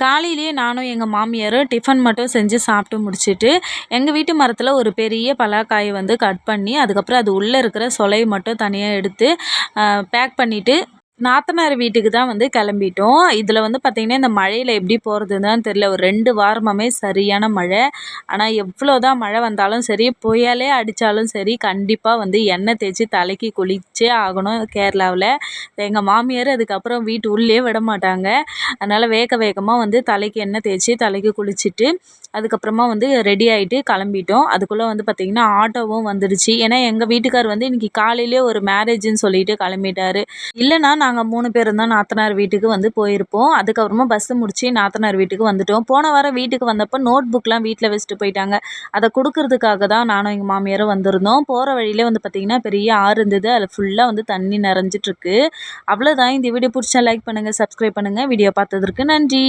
காலையிலேயே நானும் எங்கள் மாமியாரும் டிஃபன் மட்டும் செஞ்சு சாப்பிட்டு முடிச்சுட்டு எங்கள் வீட்டு மரத்தில் ஒரு பெரிய பலாக்காயை வந்து கட் பண்ணி அதுக்கப்புறம் அது உள்ளே இருக்கிற சொலையை மட்டும் தனியாக எடுத்து பேக் பண்ணிவிட்டு நாத்தனார் வீட்டுக்கு தான் வந்து கிளம்பிட்டோம். இதில் வந்து பார்த்திங்கன்னா இந்த மழையில் எப்படி போகிறதுன்னு தெரில ஒரு ரெண்டு வாரமாகவே சரியான மழை. ஆனால் எவ்வளோ தான் மழை வந்தாலும் சரி புயலே அடித்தாலும் சரி கண்டிப்பாக வந்து எண்ணெய் தேய்ச்சி தலைக்கு குளிச்சே ஆகணும் கேரளாவில். எங்கள் மாமியார் அதுக்கப்புறம் வீட்டு உள்ளே விட மாட்டாங்க. அதனால் வேக வேகமாக வந்து தலைக்கு எண்ணெய் தேய்ச்சி தலைக்கு குளிச்சுட்டு அதுக்கப்புறமா வந்து ரெடி ஆகிட்டு கிளம்பிட்டோம். அதுக்குள்ளே வந்து பார்த்திங்கன்னா ஆட்டோவும் வந்துடுச்சு. ஏன்னா எங்கள் வீட்டுக்கார் வந்து இன்றைக்கி காலையிலே ஒரு மேரேஜுன்னு சொல்லிட்டு கிளம்பிட்டார். இல்லைனா நாங்கள் மூணு பேரும் தான் நாத்தனார் வீட்டுக்கு வந்து போயிருப்போம். அதுக்கப்புறமா பஸ்ஸு முடிச்சு நாத்தனார் வீட்டுக்கு வந்துட்டோம். போன வாரம் வீட்டுக்கு வந்தப்போ நோட் புக்லாம் வீட்டில் வச்சுட்டு போயிட்டாங்க. அதை கொடுக்கறதுக்காக தான் நானும் எங்கள் மாமியாரும் வந்திருந்தோம். போகிற வழியிலே வந்து பார்த்திங்கன்னா பெரிய ஆறு இருந்தது. அதில் ஃபுல்லாக வந்து தண்ணி நிறைஞ்சிட்ருக்கு அவ்வளோதான் இந்த வீடியோ பிடிச்சா லைக் பண்ணுங்கள் சப்ஸ்கிரைப் பண்ணுங்கள் வீடியோ பார்த்ததற்கு நன்றி.